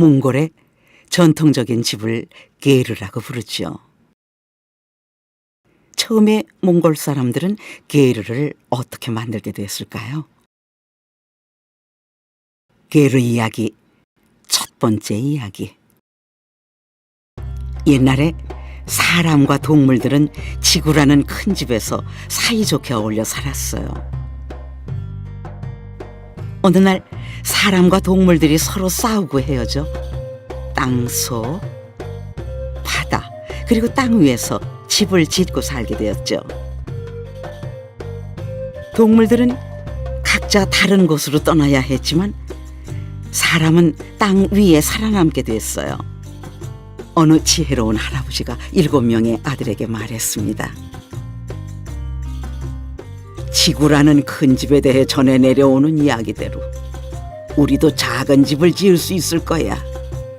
몽골의 전통적인 집을 게르라고 부르죠. 처음에 몽골 사람들은 게르를 어떻게 만들게 됐을까요? 게르 이야기 첫 번째 이야기. 옛날에 사람과 동물들은 지구라는 큰 집에서 사이좋게 어울려 살았어요. 어느 날 사람과 동물들이 서로 싸우고 헤어져 땅속, 바다, 그리고 땅 위에서 집을 짓고 살게 되었죠. 동물들은 각자 다른 곳으로 떠나야 했지만 사람은 땅 위에 살아남게 됐어요. 어느 지혜로운 할아버지가 일곱 명의 아들에게 말했습니다. 지구라는 큰 집에 대해 전해 내려오는 이야기대로 우리도 작은 집을 지을 수 있을 거야.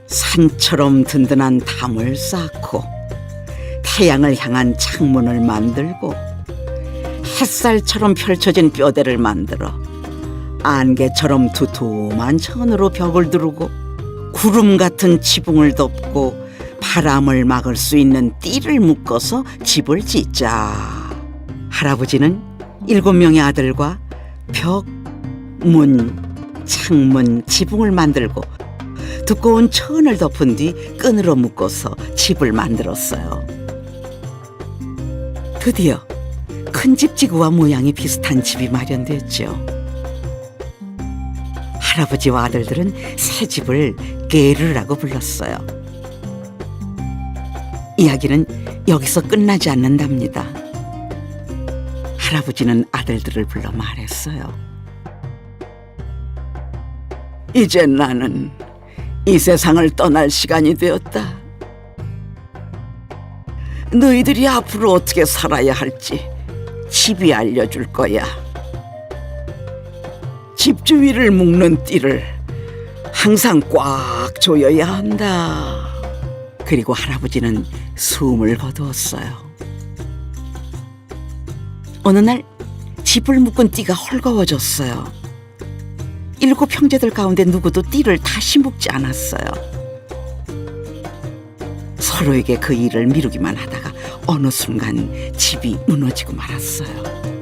산처럼 든든한 담을 쌓고 태양을 향한 창문을 만들고 햇살처럼 펼쳐진 뼈대를 만들어 안개처럼 두툼한 천으로 벽을 두르고 구름 같은 지붕을 덮고 바람을 막을 수 있는 띠를 묶어서 집을 짓자. 할아버지는 일곱 명의 아들과 벽, 문, 창문, 지붕을 만들고 두꺼운 천을 덮은 뒤 끈으로 묶어서 집을 만들었어요. 드디어 큰 집 지구와 모양이 비슷한 집이 마련됐죠. 할아버지와 아들들은 새 집을 게르라고 불렀어요. 이야기는 여기서 끝나지 않는답니다. 할아버지는 아들들을 불러 말했어요. 이제 나는 이 세상을 떠날 시간이 되었다. 너희들이 앞으로 어떻게 살아야 할지 집이 알려줄 거야. 집주위를 묶는 띠를 항상 꽉 조여야 한다. 그리고 할아버지는 숨을 거두었어요. 어느 날 집을 묶은 띠가 헐거워졌어요. 일곱 형제들 가운데 누구도 띠를 다시 묶지 않았어요. 서로에게 그 일을 미루기만 하다가 어느 순간 집이 무너지고 말았어요.